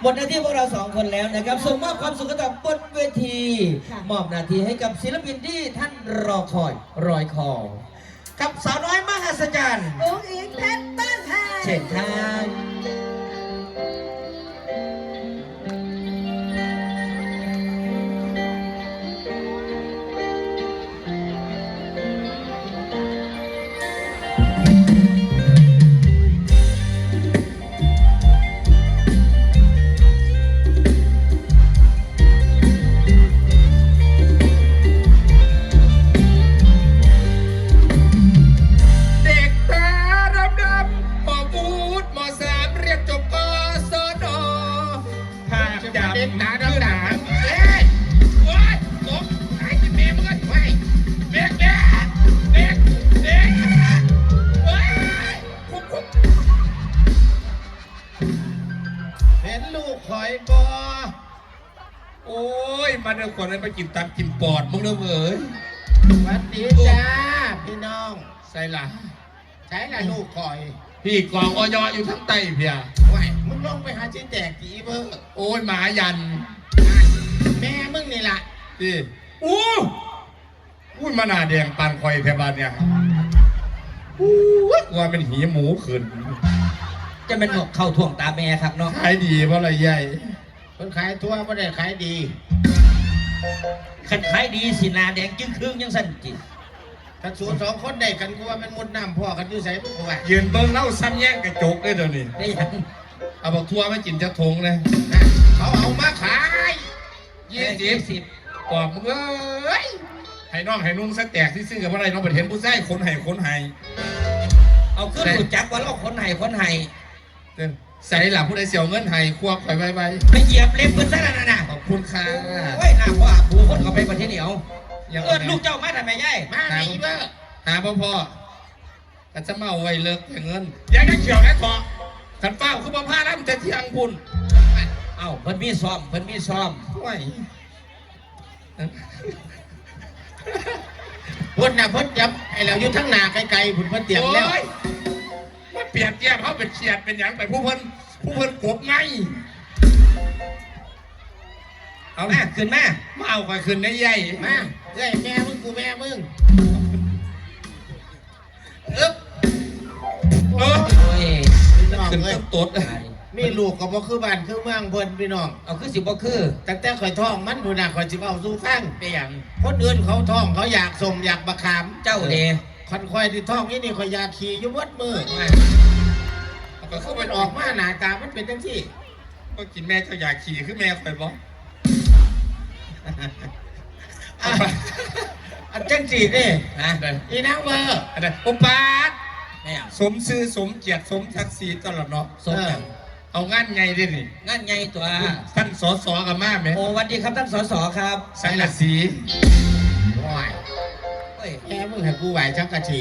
หมดหน้าที่พวกเราสองคนแล้วนะครับ ส่งมอบความสุขให้กับบนเวที ค่ะ มอบหน้าที่ให้กับศิลปินที่ท่านรอคอยรอยคอกับสาวน้อยมหัศจรรย์องค์อิงเพชรบ้านแพง เช่นทาง อนเลยไปกินตับกินปอดมึงเด้อเว้ยสวัสดีจ้าพี่น้องใส่ละใช้ละลูกคอย พี่กองออยอยู่ทั้งใต้เพียไหวมึงลงไปหาชิ้นแจกกี่เบอร์โอ้ยหมายัน แม่มึงนี่ล่ะพี่อู้อุ้ยมาหนาแดงปานคอยแถวบ้านเนี่ยอู้ยว่าเป็นหีหมูขึ้นจะเป็นหนกเข้าท่วงตาแม่ครับเนาะขายดีเพราะอะไรใหญ่คนขายทั่วไม่ได้ขายดี ขันขายดีสินาแดงจึงครึ่งยังสั่นจิตถ้าสูสองคนได้กันกูว่าเป็นมุดน้ำพ่อกันอยู่ใส่พวกกูว่ายืนเบิ้งเล่าซ้ำแย่งกระจกเลยเดี๋ยวนี้ได้ยังเอาบอกทัวร์ไม่กินจะทงเลยนะเขาเอามาขายยี่สิบสิบกอบมึงเอ้ยให้น้องให้นุ่งสักแตกที่ซื้อกับอะไรน้องไปเห็นผู้ใช้คนให้คนให้เอาขึ้นหูจักว่าเราคนไห้คนไห้เด้อใส่หลับผู้ใดเสียวเงินให้ควบไปไว้ไว้ไปเหยียบเล็บเพิ่นซะแล้วนะน่ะ ขอบคุณค่ะโอ้ยหน้าพ่อผู้คนเขาไปประเทศเหนียวยังเอิ้นลูกเจ้ามาทำไมยายมาไหนเบอร์หาพ่อพ่อกันจะมาเอาไว้เลิกแต่เงินอยังจะเขียวแค่ทอขันเป้าคือพ่อผ้าแล้วมันจะเที่ยงคุณเอ้าเพิ่นมีซ้อมเพิ่นมีซ้อมห่วยพุ่นน่ะพุ่นจับไอ้เราอยู่ทั้งหนาไกลๆพุ่นเพิ่นเตรียมแล้วโอ้ยมาเปลี่ยนเทียบเขาเป็นเฉียดเป็นหยังไปผู้เพิ่นผู้เพิ่นกบไง เอามาขึ้นมามาเอาคอยขึ้นได้ใหญ่มาเอ้ยแม่มึงกูแม่มึงอึ๊บเออโอ้ยพี่น้องขึ้นเอ้ยต้นตดมีลูกก็บ่คือบ้านคือเมืองเพิ่นพี่น้องเอาคือสิบ่คือแต่แต่ข่อยท้องมันพุ่นน่ะข่อยสิเอาสู่ฟังไปหยังคนอื่นเขาท้องเขาอยากส่งอยากบักขามเจ้าเดคันข่อยที่ท้องนี่นี่ข่อยอยากขี่อยู่หมดมือก็คือมัมันนออออกกมาหน้าตามันเป็นจังซี่ก็กินแม่เจ้าอยากขี่คือแม่คอยบ อกอะอันจังซี่นี่นะอีนางเบอร์อันนั้นอุปาทไม่เอาสมชื่อสมเกียรติสมศักดิ์ศรีตลอดเนาะสมหยังเอางานไงดินี่งั้นไงตัว ท่านสอสอกับมาไหมโอ้วันดีครับท่านสสครับสังกะสีว้ายเฮ้ยแกมึงให้กูไหวจังกะฉี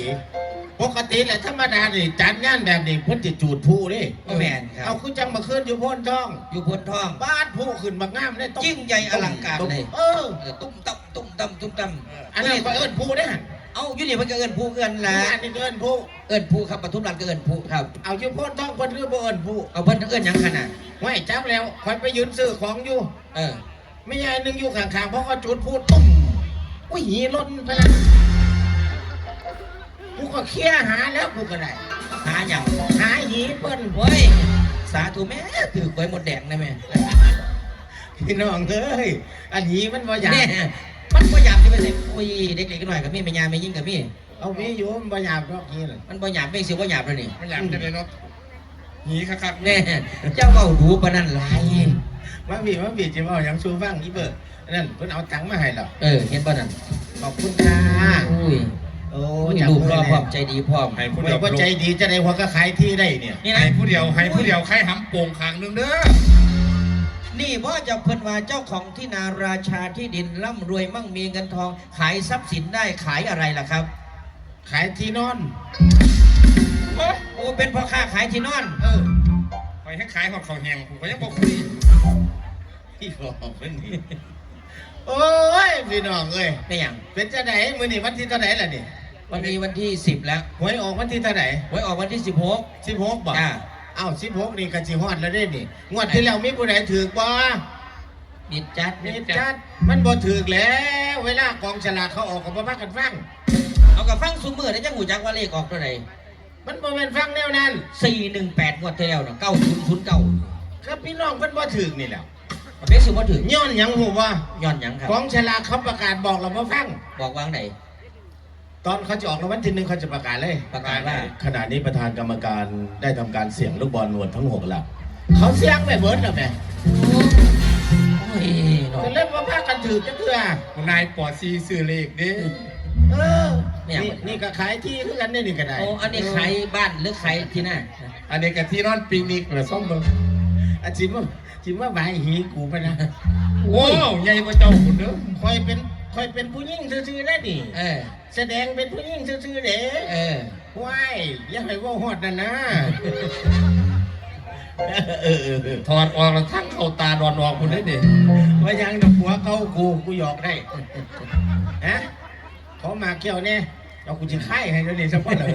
ปกติแหละธรรมดานี่จัดงานแบบนี้เพิ่นสิจูดผู้นี่ก็แมนครัเอาบคุณจังมาขึ้นอยู่โพ้นท้อง อยู่พ้นท้องบ้านผู้ขึ้นบักงามได้ต้องยิ่งใหญ่อลังการเลยเออเออตุ้มตำตุ้มตำตุ้มตำอันนั้นก็เอิ้นผู้ได้หั่นเอาอยู่นี่มันก็เอิ้นผู้เอิ้นละอันนี้ก็เอิ้นผู้เอิ้นผู้ครับปทุมรัฐก็เอิ้นผู้ครับ เอาอยู่โพ้นท้องเพิ่นคือบ่เอิ้นผู้เอาเพิ่นเอิ้นหยังขนาดห้วยจับแล้วคอยไปยืนซื้อของอยู่ เออไม่ใช่นึงอยู่ข้างๆเพราะเขาจุดพูดตุ้มอุ้ยหีล้นไปแล้ว กูก็เคลียร์หาแล้วกูก็ได้ หาหยังหาหีเปิ้นเฮ้ย สาธุแม่ถือไว้หมดแดงนะแม่ พี่น้องเอ้ย อันหีมันบ่อยากแน่มันบ่หยาบที่ไปสิโอ้ยเด็กๆกันหน่อยกับมี่แม่ยาแม่ยิ่งกับมี่เอามีอยู่มันบ่อยากดอกหีเลยมันบ่หยาบไม่สิบ่หยาบเลยนี่ไม่อยากจะเลยเนาะหนีคักๆแน่เจ้าเว้าดูปานนั้นหลายมาบีมาบีจิมาเอาหยังชูฟังอีเบิร์นั่นเพิ่นเอาตังค์มาให้แล้วเออเห็นป่ะนั่นขอบคุณค่ะอุ้ย โอ้มีจับลูกมืรออพร้อมใจดีพร้อมให้ผู้ไม่เดียวว่าใจดีจะได้หัวก็ขายที่ได้เนี่ยนี่นะให้ผู้เดียวให้ผู้เดียวใครหำโป่งขางหนึงเด้อนี่ว่าจะเพิ่นว่าเจ้าของที่นาราชาที่ดินร่ำรวยมั่งมีเงินทอง ขายทรัพย์สินได้ขายอะไรล่ะครับ ขายที่นอนโอ้ยโอ้เป็นพ่อค้าขายที่นอน เออไปให้ขายของเขาวแหงผมก็ยังบอกคุยที่บอกเพิ่นนี่โอ้ยพี่น้องเอ้ยไม่อย่างเป็นจะไหนมื้อนี้วันที่เท่าไหร่ล่ะนี่ วันนี้วันที่สิบแล้วหวยออกวันที่เท่าไหร่ไว้ออกวันที่สิบหก16บ่จ้าเอ้าสิบหกนี่กันสิฮอดแล้วเด้นี่งวดที่แล้วมีผู้ใดถือบ่มิดจัดมีจัด มันบ่ถือแล้ว เวลากองฉลากเขาออกก็บ่มากันฟังเอากับฟังซุมือได้จังหูจักว่าเลขออกตัวไหนมันบ่แม่นฟังแนวนั้นสี่หนึ่งแปดงวดที่แล้วเนาะเก้าศูนย์ศูนย์เก้าครับพี่น้องเพิ่นบ่ถือนี่แหล้วเป๊กสิว่าถึงย้อนหยังหูว่าย้อนหยังครับกองฉลากเขาประกาศบอกเราบ่ฟังบอกวางไหน ตอนเขาจะออกรางวัลที่หนึ่งเขาจะประกาศเลยประกาศว่า ขณะนี้ประธานกรรมการได้ทำการเสี่ยงลูกบอลหนวดทั้งหกแล้วเขาเสี่ยงไปเบิร์ดแล้วแม่โอ้ยเนาะจะเล่นว่าพากันถือจะเถื่อ นายปอซีซื้อเลขเด้เออเนี่ยนี่นี่ก็ขายที่คือกันนี่นี่ก็ได้โอ้อันนี้ใครบ้านหรือใครที่หน้าอันนี้กับที่นอนปิกนิกเหรือส้มเบิ่งอาจิมว่าจิมว่าใบายหีกูไปนะโอ้ใหญ่กว่าเจ้าคุณเด้อคอยเป็น คอยเป็นผู้หญิงซื่อๆได้ดิเออ แสดงเป็นผู้หญิงซื่อๆเด้เออ ว้ายอย่าให้ว่าฮอดนะนะเออเออเออถอดออกแล้วทั้งเข้าตาดอนออกคุณได้ดิว่ายังดอกหัวเก่ากูกูหยอกได้ฮะเขามาเกี่ยวเนี่ยเรากูจะค่ายให้เดี๋ยวนี้สักวันเลย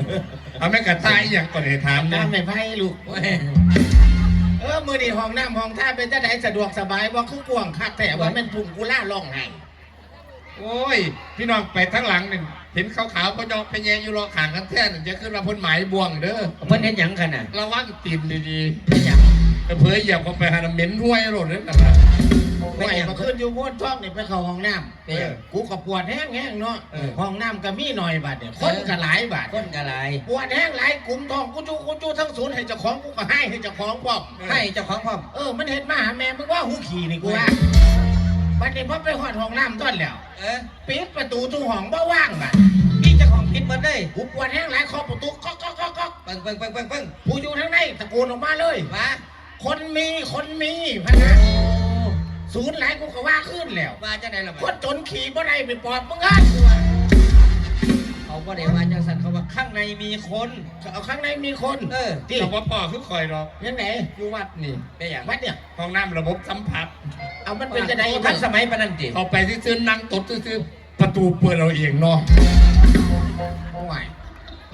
เอาแม่กระต่ายอย่างก่อนให้ถามนะน้ำไม่ไพ่ลูกโอ้ยเออมือดีห้องน้ำห้องท่าเป็นจะไหนสะดวกสบายว่าคือกวางคักแต่ว่ามันพุ่งกุล่าล่องไห้ โอ้ย พี่น้องไปทั้งหลังหนึ่งเห็นขาวๆก็ยอกไปแยงอยู่รอขางกันแท่นจะขึ้นมาพ้นหมายบ่วงเด้อเพิ่นเห็นหยังกันน่ะระวังตีนดีเห็นหยังๆแต่เผยเหยียบเข้าไปหาน้ำเหม็นห้วยโหลดเลยนะไม่มาขึ้นอยู่บนท้องนี่ไปเข้าห้องน้เป็นหยังำกูก็ปวดแห้งแห้งๆเนาะเออ ห้องน้ำก็มีหน่อยบาทเนี่ยคนก็หลายบาทก้นกะลายปวดแห้งหลายกลุ่มท้องกูจูกูจูทั้งศูนย์ให้เจ้าของกูก็ให้ให้เจ้าของพร้อมให้เจ้าของพร้อมเออมันเห็นมาหาแม่มึงว่าหูขี่นี่กูว่า บัดนี้พอไปหอดห้องน้ำต้นแล้ว เออปิดประตูทุกห้องบ่ว่างบัดมีเจ้าของผิดหมดเลยกูปวดแห้งหลายเคอประตูก๊อกก๊อกก๊อกก๊อกเปิงเปิงเปิงเปิงเปิงผู้อยู่ทั้งในตะโกนออกมาเลย มาคนมีคนมีพะนะโอ้ศูนย์หลายกูก็ว่าขึ้นแล้ว ว่าจะไหนล่ะคบันดจนขี่บ่ได้ไปปอบมึงอะกูว่าเขาบ่ได้ว่าจังสันเขาว่าข้างในมีคน เอาข้างในมีคนเออ ที่แต่ว่าพ่อคือคอยหรอกยังไงอยู่วัดนี่ เป็นหยังวัดเนี่ย ห้องน้ำระบบสัมผัส เอามันเป็นจะได้ทันสมัยปานนันติเข้าไปที่ซื้อนั่งตดซื้อๆประตูเปิดเราเองเนาะโอ้ย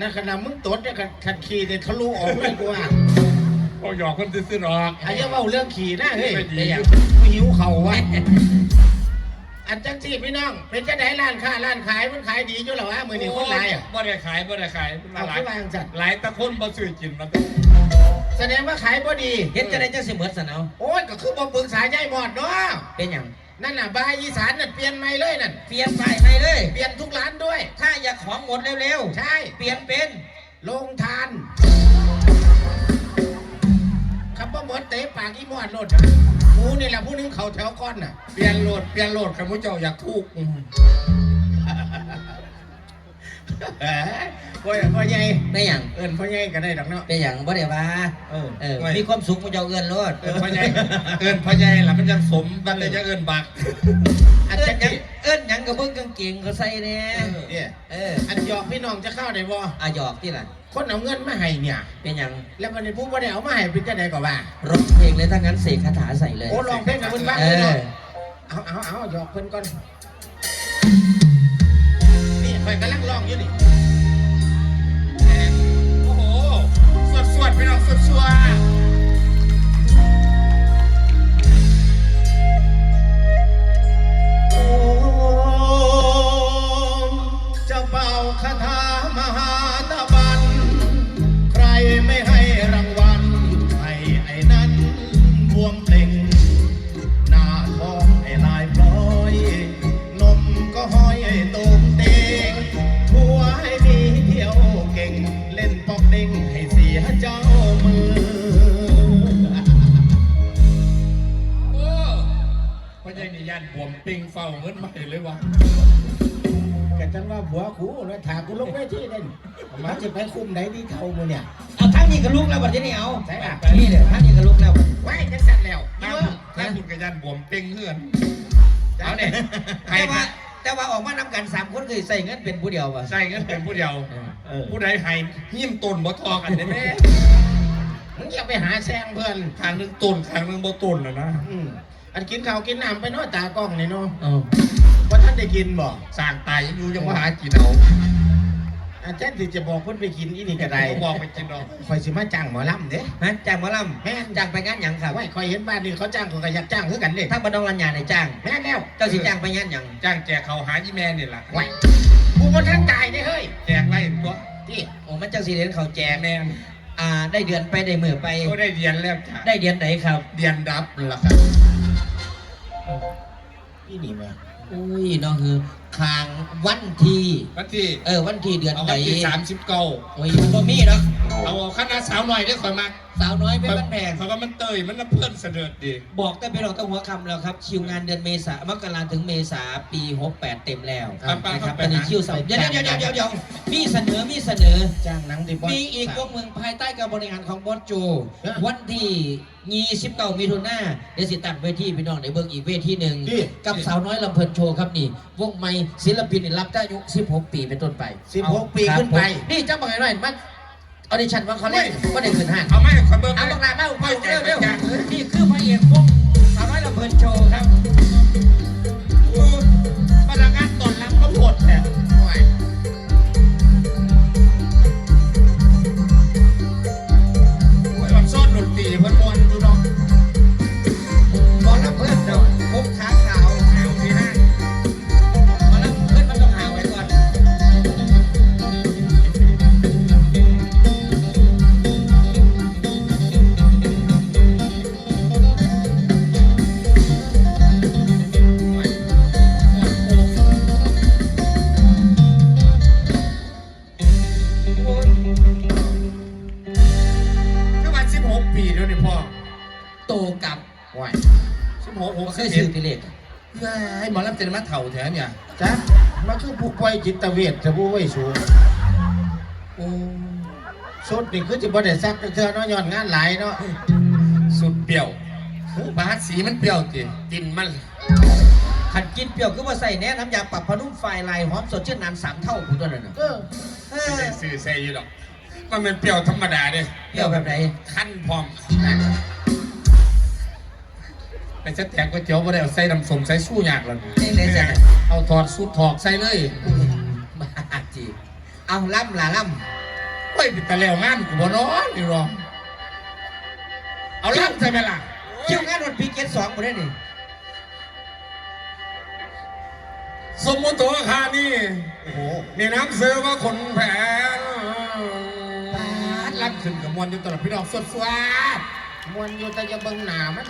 นั่นขนาดมึงตดเนี่ยขัดขี่เนี่ยทะลุออกเลยกูว่าก็หยอกคนซื้อๆหรอกอาจจะเว่าเรื่องขี่นะเฮ้ยไม่ดีเป็นหยังกูหิวเข่าวะอันจังสิพี่น้อง เป็นจะไหนร้านค้าร้านขายมันขายดีอยู่เหรอวะมือนี้คนหลายอะบ่ได้ขายบ่ได้ขายเอาหลาขึ้ยนมาจัดหลายตะคนบ่ซื้อกินมัน แสดงว่าขายบ่ดีเห็นจะได้จังสิเหมือนสันเอาโอ้ยก็คือบ่ปรึกษายายหมอดเนาะเป็นหยังนั่นน่ะบายอีสานนั่นเปลี่ยนใหม่เลยนั่นเปลี่ยนสายให้เลย เปลี่ยนทุกร้านด้วย ถ้าอยากของหมดเร็วใช่ๆเปลี่ยนเป็นลงทานคำว่าหมดเตะปากอีหมอดโลดนะกูนี่แหละผู้หนึงเขาแถวก้อนน่ะเปลี่ยนโหลดเปลี่ยนโหลดกับมุเจ้าอยากถูก เอ้ยพ่อพ่อใหญ่เป็นหยังเอิ้นพ่อใหญ่ก็ได้ดอกเนาะ เป็นหยังบ่ได้ว่าเออเออ มีความสุขมันจะเอาเงินรถเอินพ่อใหญ่เอินพ่อใหญ่ล่ะมันจะสมบันเลยจะเอินบักอันเอิ้จะนหยังเอิ้นหยังกับเบิ่งกางเกงเขาใส่แน่เนี่ยเอออันหยอกพี่น้องจะเข้าได้บ่อะหยอกที่ล่ะ คนเอาเงินมาให้เนี่ย เป็นหยังแล้ววันนี้ผู้บ่ได้เอามาให้เป็นจะไหนก็ว่า ร้องเพลงเลยถ้างั้นเสกคาถาใส่เลย โอ้ลองเพลงกับเพิ่นบ้างเอเลยเนาะอเอาเอาเอาหยอกเพิ่นก่อน นี่ข่อยกำลังร้องอยู่นี่โอ้โหสวดสวดๆพี่น้องสวดสวดาเงินมาให้เลยวะกันจังว่าผัวกูแล้วถากูลงไว้ที่นั่นมาจะไปคุมไหนดีเท่ามือเนี่ยเอาทั้งนี้ก็ลุกแล้วบัดนี้เอาใช่ปะนี่เลยทั้งนี้ก็ลุกแล้วบัดไว้จังสันแล้วถ้าเอคุอณถ้าคุณกับยันบวมปิงเฮือนเอาเนี่ยใครแต่ว่าแต่ว่าออกมานำกันสามคนเคยใส่เงินเป็นผู้เดียวป่ะใส่เงินเป็นผู้เดียวเออผู้ใดให้หิ้มต้นบ่ทอกันได้ไหมมึงอย่าไปหาแซงเพื่อนทางหนึงต้นทางหนึงบ่ต้นนะนะ อืมอันกินข้าวกินน้ำไปเนาะตากล้องนี่เนาะเอาว่าท่านได้กินบ่สร้างตายยังอยู่ยังมาหากินเอาออาจารย์ที่จะบอกเพิ่นไปกินอีนี่ก็ได้ผมบอกไปกินดอกคอยสิมาจ้างหมอลำเด้ฮะจ้างหมอลแม่นำจ้างไปงานหยังครับไว้คอยเห็นบ้านนี่เขาจ้างเขาก็อยากจ้างคือกันเด้ถ้าบดองรัญญาในจ้างแม่นแล้วเจ้าสิจ้างไปงานหยังจ้างแจกเขาหายี่แม่นี่ล่ะไว้กูบ่ทันตายเด้เฮ้ยแจกไล่ตัวที่โอ้มันจังสิเรียนเขาแจกแม่นอ่าได้เดือนไปได้มือไปก็ได้เรียนแล้วจ้ะได้เดือนไหนครับเรียนดับล่ะครับ พี่หนี่แม่อุ้ยน้องคือคางวันที่วันที่เออวันที่เดือนเอาไหนวันที่สามสิบเก้าโอ้ยมันบ่มีเนาะเอาคณะสาวหน่อยได้คอยมาสาวน้อยเป็นวันแพงเพราะว่ามันเตยมันน้ำเพื่อนเสด็จดีบอกแต่ไปเราต้องหัวคำแล้วครับ คิวงานเดือนเมษามกราถึงเมษาปี68เต็มแล้วนะครับตอนนี้คิวสองเดี๋ยวเดี๋ยวเดี๋ยวเดี๋ยวเดี๋ยวมีเสนอมีเสนอจ้างหนังที่บ่มีอีกวงเมืองภายใต้การบริหารของบอสโจ วันที่29มิถุนาเดี๋ยวสิตั้งเวทีพี่น้องในเบิ่งอีกเวทีหนึ่งกับสาวน้อยลำเพลินโชว์ครับนี่ วงใหม่ศิลปินนี่รับได้อายุ16 ปีเป็นต้นไป16ปีขึ้นไปครับผมนี่เจ้าบอกไงหน่อยมันออดิชั่นว่าเขาเล่นก็ได้ขึ้นห้างเอาไหมคอยเบิ่งเอาไหมบังลาเมาเร็วเร็วนี่คือพระเอกวงสาวน้อยลำเพลินโชว์ครับพนักงานตอนรับก็หมดแหละโอ้ย โตกับไว้สิบหกหกเคสิยบซื้เอ็อดติเลขเฮ้ยหมอลำเจนมาเถ่าแถวเนี่ยจ้ะมาคือผู้ป่วยจิตเวชจะผู้ไว้สูงโอ้สุดนี่คือสิบ่ได้ซักจักเทื่อเนาะย้อนงานหลายเนาะสุดเปรี้ยวบาสสีมันเปรี้ยวจิกินมันขันกินเปรี้ยวคือว่าใส่แน่น้ำยาปรับผ้านุ่มไฟลายหอมสดชื่นนานสามเท่าผู้ตัวนั้นน่ะเออเอไม่อได้ซื้อใส่อยู่หรอก มันเป็นเปรี้ยวธรรมดาเด้เปรี้ยวแบบไหนขั้นพร้อม แต่จะแตกก๋วยเตี๋ยวบ่ได้เอาใส่น้ำส้มใส่สู้ยากหรอกนี่เลยจ้ะเอาถอดสูตรถอกใส่เลยบ้าจีเอาล่ำล่ะล่เฮ้ยเป็นตะแล้วงานกูบ่นอนนี่หรอเอาล่ำใช่ไหมล่ะำคิวงานวันปีเกตสองหมดเลยนี่สมมุติตัวคานี่โอ้โหนี่น้ำเสือว่าคนแผนปาดล่ำขึ้นกับมวลอยู่ตลอดพี่น้องสวดสวดมวนอยู่แต่อย่าเบิ่งหน้ามัน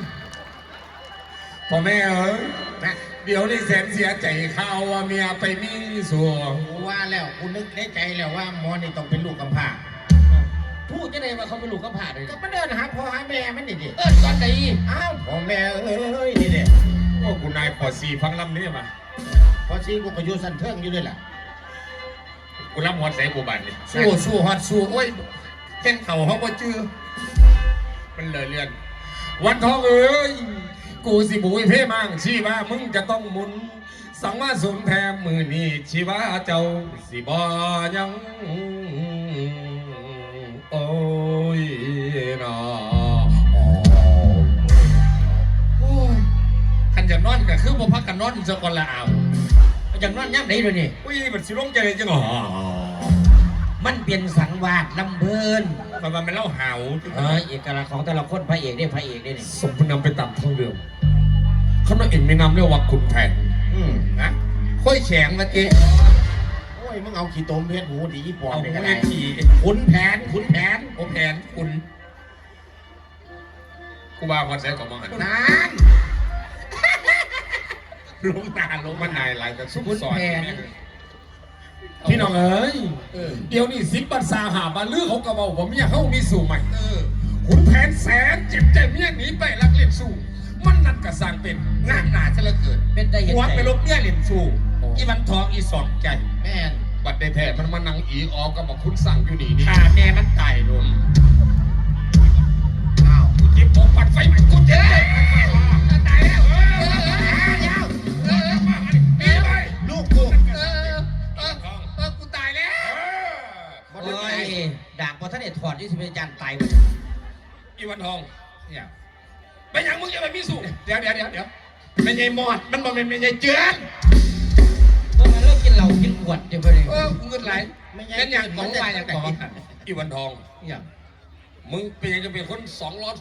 พ่อแม่เอ้ยนะเดี๋ยวนี้แสนเสียใจข่าวว่าเมียไปมีสัวกูว่าแล้วกูนึกในใจแล้วว่าหมอนี่ต้องเป็นลูกกำพร้าพูดจะได้ว่าเขาเป็นลูกก็ผ่าเลยก็มาเดินหาพ่อหาแม่มันนี่ดิเออตอนไหนอ้าวพ่อแม่เอ้ยนี่เด้โอ้กูนายพอสีฟังลำนี้มาพอซีกูก็อยู่สันเทิงอยู่ด้วยล่ะกูรับหอดใส่กูบันนี่สู้สู้ฮอดสู้โอ้ยแข้งเข่าเขาบ่จื้อมันเลยเลื่อนวันทองเอ้ย กูสิบุยเพ่มั่งชีว่ามึงจะต้องหมุน สังมาสมแทมมือนี่ชีว่าเจ้าสิบอยังโอ้ยนอโอ้ยขันจะนอนก็คือบ่พักกันนอนสักคนละเอาอย่างนั้นย่ำไหนเลยนี่อุ้ยมันสิลงใจจังหรอมันเป็นสังวาสลำเพลินมันมันเล่าหาวเออเอกลักษณ์ของแต่ละคนพระเอกเนี่ยพระเอกเนี่ยสมบูรณ์นำไปตามท้องเรือ ขาไม่เอ็นไม่นำเรียกว่าขุนแผนอืมนะค่อยแข็งเมื่อกี้โอ้ยมึงเอาขี้ตมเพชรหูดีปอเอามนี่หัก็วได้ขี่ขุนแผนขุนแผนโอแผนขุนกูว่าพอใช้กับมังหันนานลงนานลงมานายหลายแต่ซุกสอนพี่น้องเอ้ย เออเดี๋ยวนี้สิบปันซาหาบาลือเขากระบอกว่าเมียเขามีสู่ใหม่ขุนแผนแสนเจ็บใจเมียหนีไปรักเล่นสู่ มันนั่นกระสังเป็นงานหนาจะละเกิดเป็นได้เห็นหัวใจไปลบเมียเล่นสู่อีวันทองอีสองใจแม่นบัดได้แท้มันมานั่งอีออกก็บอกคุณสั่งอยู่นี่นี่ขาแม่มันตายรวมอ้าวกูจิบผมปัดไฟใหม่กูเจ๊ตายแล้วเออเออเออมาอันนี้ไปลูกกูเออเออเออกูตายแล้วโอ้ยด่างพอท่านเอกถอดที่สิเป็นจานตายไปอีวันทองเนี่ย เป็นอย่างมึงจะไปพิสูจน์เดี๋ยวเดี๋ยวเดี๋ยวเดี๋ยวไม่ใช่มอดมันบอกเป็นไม่ใช่เจือนก็มาเลิกกินเหล้ากินขวดเดี๋ยวไปเลยเออมึงเงินไหลเป็นอย่างของมาอย่างของอีวันทองอย่างมึงเป็นยังจะเป็นคนสองรถ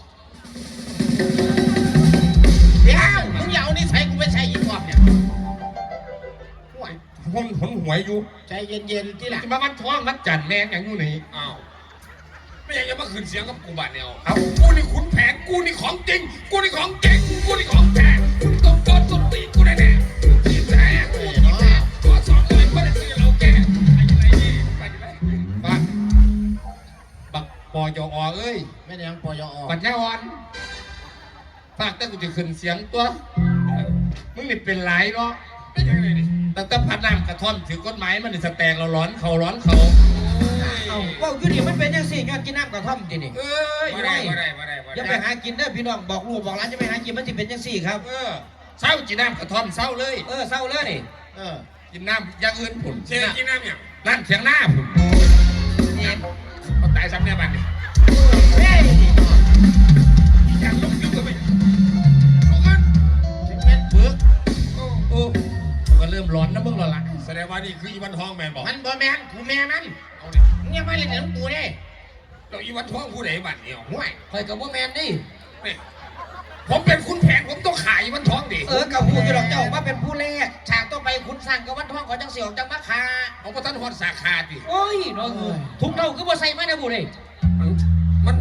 เดี๋ยวมึงอย่าเอานิสัยกูไปใช้อีกรอบเนี่ยห่วยหนหนหวยอยู่ใจเย็นๆที่หลังจะมาวัดท้องวัดจันทร์แม่งอย่างอยู่นี่อ้าวไม่อยากจะมาขืนเสียงกับกูบาดเนี่ยเอากูนี่ขุนแผนกูนี่ของจ ริง กูนี่ของจริง กูนี่ของแท้กูนี่ต้องโดนต้นตีนกูแน่ๆที่แท้กูที่แท้ตัวสองเลยไม่ได้ซื้อเราแก่ไอ้ไรนี่ไปดิไปบักบักปอยอเอ้ยไม่ได้ยังปยอปัญญาอ่อนฝากแต่กูจะขึ้นเสียงตัว มึงนี่เป็นไรเนาะเป็นยังไงนี่ตั้งแต่พัดน้ำกระท่อมถือกฎหมายมันนี่สแตงเราร้อนเขาร้อนเขา เอาเว่าอยู่นี่มันเป็นยังสี่ยอดกินน้ำกระท่อมจีนี่ เอ้ยมาได้มาได้มาได้มาอย่าไปได้หากินเด้อพี่น้องบอกลูกบอกหลานจะไปหากินมันจะเป็นยังสี่ครับ เออเศร้าจีน้ำกระท่อมเศร้าเลย เออเศร้าเลยนี่เออกินน้ำอย่างอื่นผุนเช่กินน้ำเนี่ยนั่นเสียงหน้าผุนนี่เขาตายซ้ำเนี่ยบ้านนี่เฮ้ยอยากลุกยุ่งกับไปลุกขึ้นสิบเม็ดปึกโอ้โอ้กูก็เริ่มร้อนนะมึงแล้วล่ะแสดงว่านี่คืออีวันทองแมนบอกมันบ่แมนกูแม่มัน เอาเนี่ยมึงอย่ามาเล่นกับกูเด้เราอีวันทองผู้ใดบัตรเนี่ยห่วยคอยกับว่าแมนนี่นี่ผมเป็นคุณแผนผมต้องขายอีวันทองดิเออกับหูจะหลอกเจ้าว่าเป็นผู้แรกฉากต่อไปคุณสั่งกับวันทองขอจังเสียวจังมะคาเอาประทันฮอดสาขาดิโอ้ยน้องเอ้ยทุกเท่าคือบ่ใส่มาในบุเลยมัน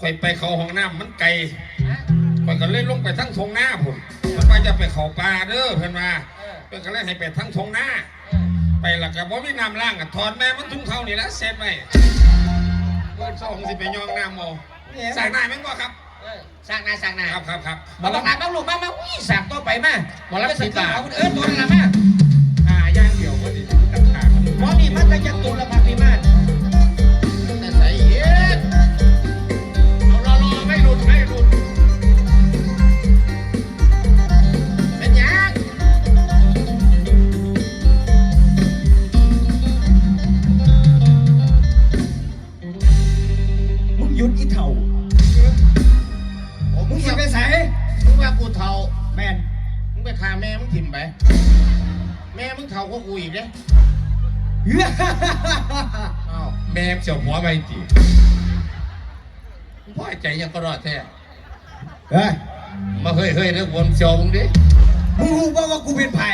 ข่อยไปเขาห้องน้ำมันไกลข่อยก็เลยลงไปทั้งทงหน้าผมมันไปจะไปเขาปลาเด้อเพื่อนมาเพื่อนก็เลยให้ไปทั้งทงหน้า ไปหลักกับว่ามีน้ำล่างกับถอนแม่มันทุ่งเขานี่ละเสร็จไปเพื่อนสองสิไปยองน้ำโมสายหน้าแม่งบ่ครับเออสั่งนาสั่งนาครับครับครับมาลองมาบ้างลูกมามาอุ้ยสั่งต่อไปมาหมอรับสีตาเอาเออตัวนั้นละมาอ่าย่างเดียวพอดีตั้งขาเพราะนี่มันจะยังตัวละพักนี่มา แม่เสี่ยวหัวไปจีพ่อใจยังก็รอดแท้เฮ้ยมาเฮ้ยเฮ้ยเรื่องวนเสี่ยวมึงดิมึงรู้ป่าว่ากูเป็นไผ่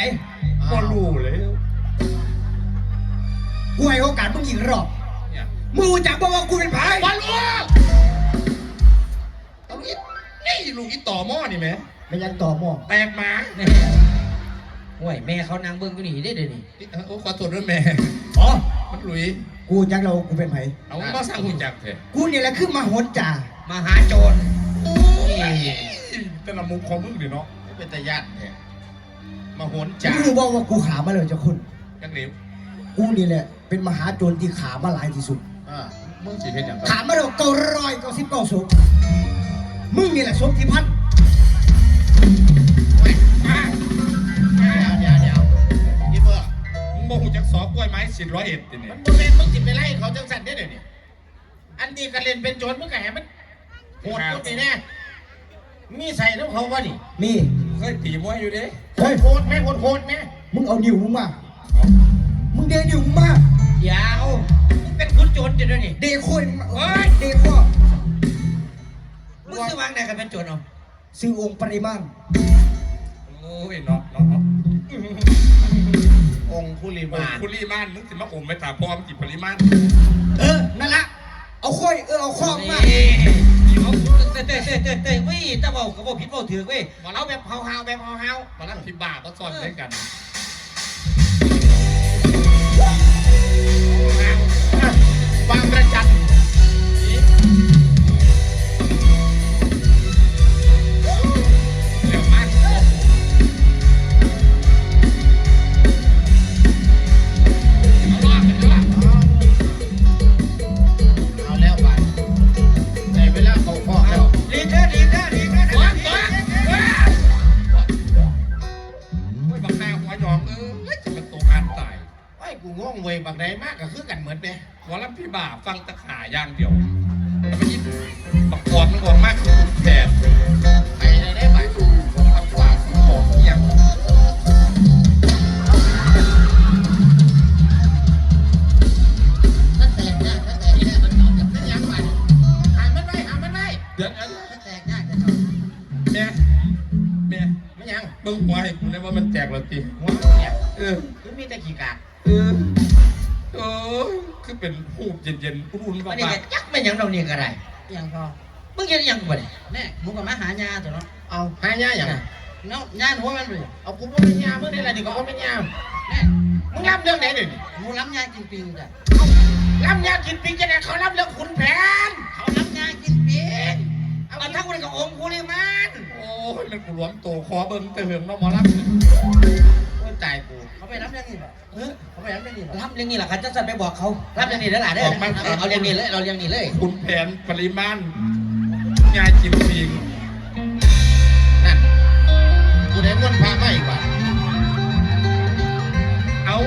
ก็รู้เลยกูให้โอกาสมึงอีกรอบเนี่ยมึงรู้จักป่าว่ากูเป็นไผ่บอลลูกเอาลูกอีนี่ลูกอีต่อหม้อนี่ไหมไม่ยังต่อหมอแตกหมาโอ้ยแม่เขานางเบิ้งอยู่นี่ได้เดี๋ยวนี้โอ้ขอโทษด้วยแม่ อ๋อ มันหลุย กูจักเรากูเป็นไผ่เอามาสร้างหุ่นจักรเถอะกูเนี่ยแหละคือมาหนจ่ามาหาโจรนี่แต่ละมุมของมึงดิเนาะเป็นตาญาติเนี่ยมาโหนมึจ่างรู้ป่าว่ากูขามาเลยเจ้าคุณยังเหลวกูนี่แหละเป็นมหาโจรที่ขามาหลายที่สุดอ่ามึงสิเห็นอย่างไรขามาแล้วเก้าร้อยเก้าสิบเก้าศพมึงนี่แหละศพที่พัน บอกหุ่นจักรสอบกล้วยไม้สิบร้อยเอ็ดติเนี่มัยนบ่แม่นมึงสิไปไล่เขาจังสันได้เดี๋ยวนี้อันนี้ก็เล่นเป็นโจรมึงก็แหมันโหดกว่านี่แน่มีใส่น้ำเขาวะนี่มีเคยตีมวยอยู่เด้เฮ้ยโหดไหมโหดโหดไหมมึงเอานิ้วมึงมา มึงเดนิ้วมึงมาเดี๋ยวมึงเป็นคุณโจรจะด้วยนี่เดโคุยมึงเฮ้ยเดโคุมึงซื้อวางได้กันเป็นโจรเอาซื้อองค์ปริมาณโอ้ยเนาะเนาะเนาะ องคุลิโอ้มายนคุณลีมานมึงสิมาอมไปถามพ่อมึงกี่ปริมาณเออ นั่นละ เอาค่อย เออ เอาข้องมานี่เอาเตะเตะเตะเตะเตะเว้ยแต่บอกก็บอกผิดบอกถือเว้ยเอาแบบเฮาเฮาแบบเฮาเฮามาลักพิบ่าก็ซ่อนด้วยกันบางประจัน บพี่บ่าฟังตะขาย่างเดียว เย็นๆอุ่นๆอันนี้บ้าก็ยักไม่หยังเราเนี่ยก็ได้ยังพอมึงเห็นหยังบ่เนี่ยแน่มึงก็มาหายาตัวเนาะเอาหายาอย่างเนาะยานหัวมันเลยเอากูบ่เป็นยามึงนี่แหละนี่ก็บ่เป็นยาแน่มึงรับเรื่องไหนดิกูล้ำยากินปิงจ้ะรับยากินปีจะไหนเขารับเรื่องขุนแผนเขาล้ำยากินปิงเอามาทั้งคนกับองค์กูเลยมันโอ้ยมันกูหลวมโตคอเบิ่งเติมเนาะหมอรับโอ้ย ตายกูเขาไปล้ำยากินเหรอเออเขาไปล้ำยากินเหรอรับเรื่องนี้แหละครับจะสั่นไปบอกเขารับเรื่องนี้แล้วล่ะเด้อเอาเอาเรื่องนี้เลยเอาเรื่องนี้เลยคุณแผนปริมาณยากินปิงนั่นกูได้ม้วนพามาอีกว่าเอา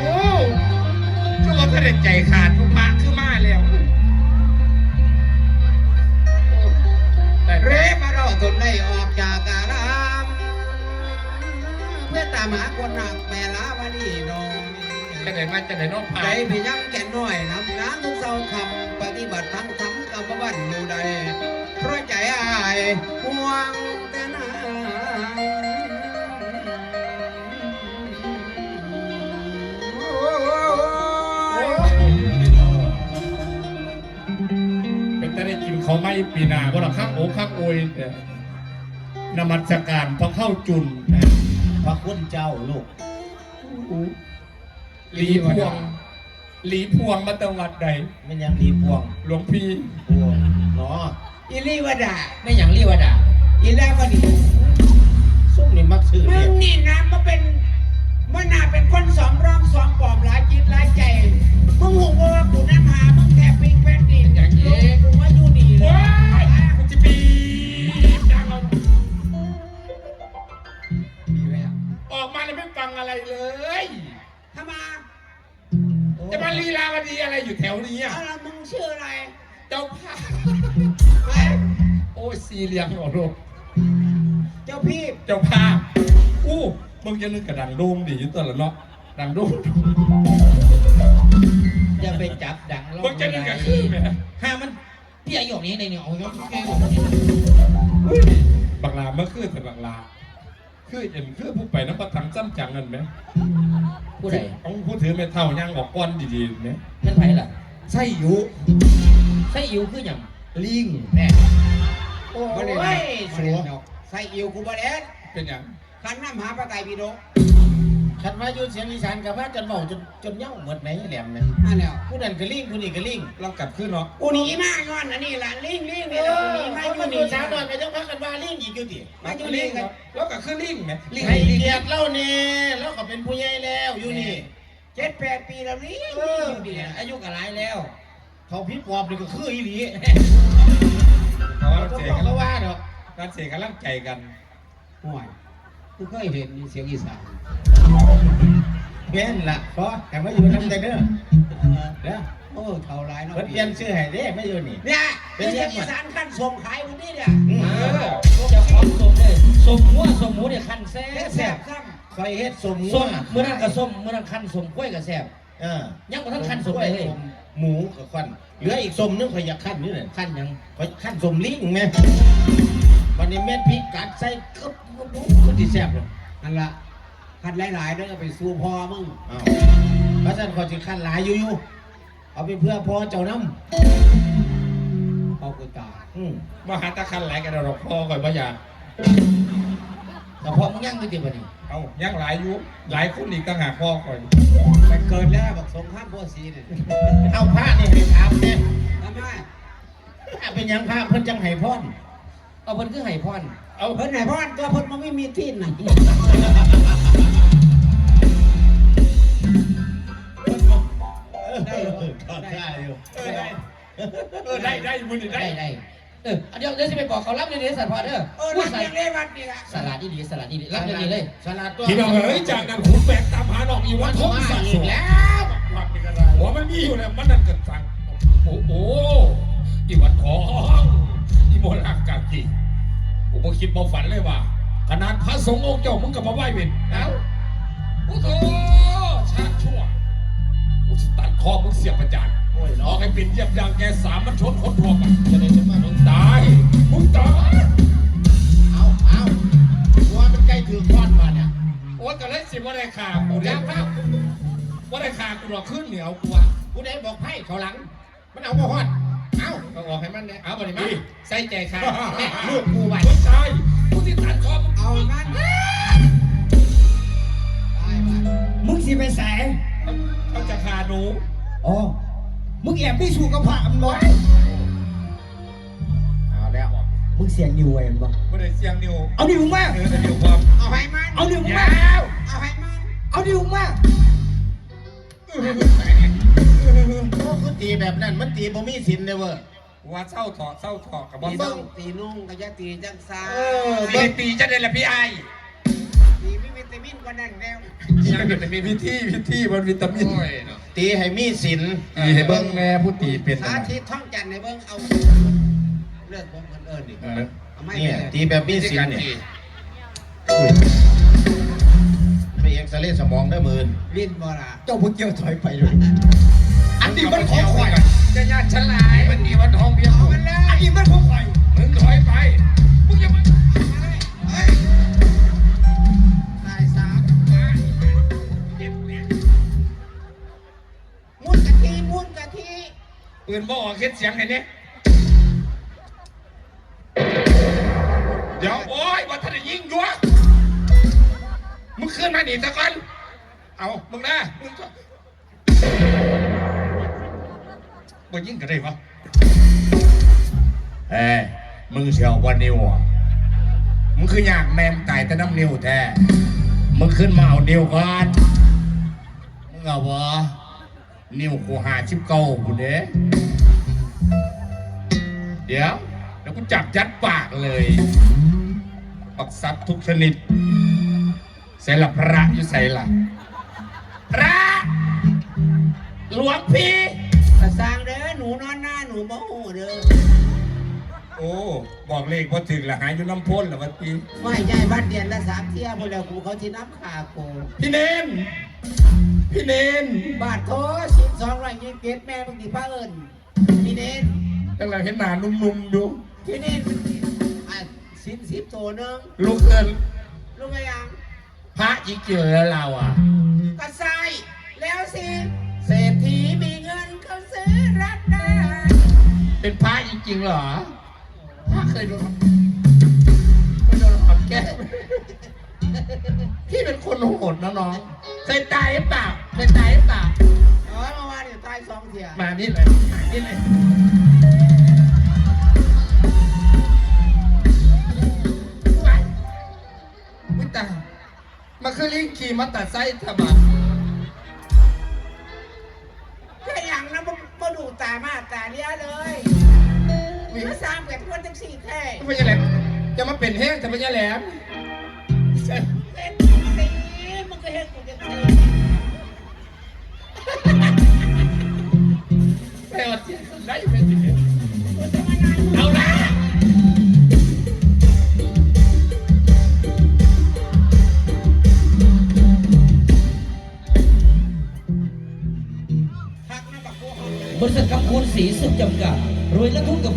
ก็ว่าถ้าได้ใจขาดทุกพระคือมาแล้วแต่เรเร่มาเราทนได้ออ เพื่อตามหาคนหนักแม่ลาวนีน้องจะไหนมาจะไหนนอกผ่าใจนพี่ยังแก่น้อยนำน้ำทุกเศร้าคำปฏิบัติธรรมทำกรรมบันอยู่ใดเพราะใจอายห่วงแต่นางโอ้ยเป็นแต่ได้กินเขาวไม่ปีหนาเพราะเราข้างโอ้ข้างโอยเนี่ยนมัสการพระเข้าจุนนะ พระคุณเจ้าลูกหลีพวง หลีพวงมาตวัดใดมันยังดีพวง หลวงพี่พวงเนาะอีลีวดาไม่หยังรีวดาอีลาวดีซุ่มนี่มักซื้อมึเรียงกนี่นะมาเป็นมันน่าเป็นคนสอมร้องสอมปลอมหลายจิตหลายใจมึงหูว่ากูน้ำหามึงแทบปิงแผ่นดินอย่างนี้กูมาอยู่นี่เลย อะไรเลยทำไมจะมาลีลาวดีอะไรอยู่แถวนี้อะเอาละมึงชื่ออะไร เจ้าภาพเอ้ยโอ้ยสีเหลียงหัวโลกเจ้าพี่เจ้าภาพอู้มึงจะนึกกระดังโดมดิอยู่ตัวละเนาะดังโดมอย่าไปจับดังเรามึงจะนึกกระคือไหมห้ามันพี่อายุนี้ในเนี่ยเอายกแก้วบังลาเมื่อคืนแต่บังลา คือเห็นคือผู้ไปน้ำประทังจ้ำจังกันไหมผู้ใดต้องพูดถือไม่เท่าย่างออกก้อนดีๆไหมนั่นไผล่ะใช่อยู่ไส้อิวคือหยังลิงแน่โอ้บ่ได้ยดสัอกวดอกใส่อิวกูบ่ได้เป็นอย่างขันน้ำหาปลาไก่พี่ดก ฉันมาอยู่เสียงอีสานกับว่าจนเมาจนจนเย่าหมดไหนแหลมเนี่ยอันแล้วผู้นั้นก็ลิงผู้นี้ก็ลิงเรากัดขึ้นเนาะกูหนีมาย้อนอันนี้ล่ะลิงลิงเอนี่ล่ะอกูหนีมาเขาอมายู่ดูนี่สาวหน่อยก็ยังพักกันว่าลิงอีกอยู่ดิมาอยู่นี่กันแล้วกัดขึ้นลิงไหมลิงให้ลิงเกียรติเล่าเนี่ยแล้วก็เป็นผู้ใหญ่แล้วอยู่นี่เจ็ดแปดปีแล้วนี่เอออยู่นี่อายุก็หลายแล้วเขาพี่ปอบนี่ก็คืออีหลีเขาเขาเสต้กองกันก็ว่าเนาะการเสกกันร่างใจกันห่วยกูเคยเห็นเสียงอีสาน แม่นละเพราะแต่ว่อยู่น้ำใจเด้อเด้อโอ้เท่าไรเนาะเพิ่นเปลี่ยนชื่อให้เด้ไม่อยู่นี่เนี่ยเป็นเอยงงอีสานขั้นส่งขายวันนี้เนี่ยเจะพร้อมสมเลยสมหัวสมหมูเนี่ยคันแซ่บแซ่บซ้คอยเฮ็ดสมส้มเมื่อนั้นก็ส้มเมื่อนั้นคันสมกล้วยกับแซ่บเออยังบ่ทันคันสมเลยหมูกับควันเหลืออีกสมนึงข่อยอยากขั้นนี่แหละคันยังข่อยขั้นสมลิงแม่วันนี้แม่พริกกัดใส่กึ๊บกึ๊บกึ๊บก็ที่แซ่บเลยนั่นละ ขั้นหลายๆเด้อไปสู้พ่อมึงอ้าวเพราะฉะนั้นข่อยสิขั้นหลายอยู่อยู่เอาไปเพื่อพ่อเจ้าน้พ่อกูตายำอืมมาหาตะคันหลายกันเราพ่อก่อนบ่อยากแต่พอมึงยังไม่ติดบ่นี่เอายังหลายอยู่หลายคนอีกต่างหากพ่อก่อนไปเกิดแล้วบอกสงครามพวกสีเนี่ยเอาพระนี่ให้ถามเนี่ยทำไมพระเป็นหยังพระเพิ่นจังให้พรเอาเพิ่นคือไห้พรเอาเพิ่นไหนพ่อตัวเพิ่นมันไม่มีที่ไหน ได้ได้อยู่เออได้เออได้ได้มือนี่ได้ได้ได้เออเดี๋ยวเดี๋ยวสิไปบอกเขารับเลยเด้อสัตว์พอเด้อเออผู้รักใส่ยังได้วัดนี่ละสลัดดีๆสลัดดีๆรับเลยเลยสลัดตัวพี่น้องเอ้ยจากนั้นขุนแบกตามหาดอกอีวันทงมาสัตว์อีสูกงแล้ววัดนี่ก็ได้หัวมันมีอยู่แล้วมันนั่นกันสั่งโอ้โหอีวันทองอีโมลากากีกูบ่คิดบ่ฝันเลยว่าขนาดพระสงฆ์องค์เจ้ามึงกับมาไหว้เวรเอ้าโอ้โหชาติชั่ว กูจะตัดคอมึงเสียบประจานโอ้ออกให้เป็นเยียบยางแกสามมันชนคนทั่วไปจะได้จะมามึงตายมึงตายเอาเอาตัวมันใกล้ถือควันมาเนี่ยโอ้ยก็เลยสิว่าได้ขากูเดียวครับว่าได้ขากูหรอกขึ้นเหนียวกูอะกูได้บอกให้เขาหลัง มันเอาบ่ฮอดเอาก็ออกให้มันเนี่ยเอาไปดิมาใส่ใจขาลูกกูไว้มึงตายกูที่ตัดคอมึงเอามันมึงสิไปแสง เขาจะขาหนูอ๋อ มึงแอบไม่สู่กับพระมันบ่เอาแล้ว มึงเสียงนิวเองบ่ไม่ได้เสียงนิ้วเอานิ้วมาเออแต่นิ้วความเอาให้มันเอานิ้วมาเอาให้มันเอานิ้วมาโอ้คือตีแบบนั้นมันตีบ่มีสินเลยเว้ยว่าเศร้าถอดเศร้าถอดกับบอลตีเบิ้นุ่งงตีนุ่งก็จะตีจังซาเออตีตีจะได้ละพี่ไอ ตีมีวิตามินกว่านั้นแล้วยังจะมีพิธีพิธีมันวิตามินตีให้มีสินตีให้เบิ้งแม่ผู้ตีเป็นสาธิตท่องจันทร์ในเบิ่งเอาเลือดผมคนเอิญดิเออเอาไม่เนี่ยไปเลยตีแบบมีสินเนี่ยไปเอ็กซเรย์สมองได้หมื่นลิ้นบ่ล่ะเจ้าพวกเกี่ยวถอยไปเลยอันนี้มันของข่อยจะญาติฉลายมันมีวันห้องเบี้ยเอามันเลยอันนี้มันของข่อยมึงถอยไปมึงอย่ามา ปืนบ่ออกเฮ็ดเสียงไงเนี่ยเดี๋ยวโอ้ยว่าท่านได้ยิงอยู่วะมึงขึ้นมาหนีตะก่อน เอามึงนะมึงก็บ่ยิงกันได้ปะเอ้ยมึงเชียวว่านิวอะมึงคืออยากแมมตายแต่น้ำนิวแท้ มึงขึ้นมาเอานิวก่อน มึงเอาวะนิวกูหาชิบเก้ากูเด้ เดี๋ยวเดี๋ยวกูจับยัดปากเลยปักซับทุกชนิดใส่ละพระอยู่ใส่ละพระหลวงพี่กระสร้างเด้อหนูนอนหน้าหนูบ่หูเด้อโอ้บอกเลขพอถึงละหายอยู่น้ำพ่นละวันปีไม่ใช่บ้านเดียนละสามเที่ยวพอแล้วกูเขาที่น้ำขากูพี่เนนพี่เนนบาทโทสิบสองร้อยยี่สิบเจ็ดแม่มึงกี่พระเอิญพี่เน้น กำลังเห็นหนานุ่มๆดูพี่เน้นอะสินสิบตัวหนึงลูกเอินรู้ไหมยังพระอีกเจอแล้วเราอะกระใสแล้วสิเศรษฐีมีเงินเขาซื้อรักได้เป็นพระจริงๆเหรอ พระเคยโดนเคยโดนหอมแก้มพี่เป็นคนโหดนะน้อง เคยตายหรือเปล่า เคยตายหรือเปล่าอ๋อเมื่อวานเนี่ยตายสองเที่ยมานี่เลยมานี่เลย คือลิงขี่มาตัดไส้ทำไมแค่อย่างนั้นมันมาดูตามาตาเลี้ยเลยมาสร้างแบบคนทั้งสี่แค่ไม่ใช่แหลมจะมาเป็นแห้งแต่ไม่ใช่แหลมเล่นสีมึงก็เห็นกูจะสีไม่เอาเสียงได้ไม่จริงเอาละ ศรีสุขจำกัด รวยและทุกกับ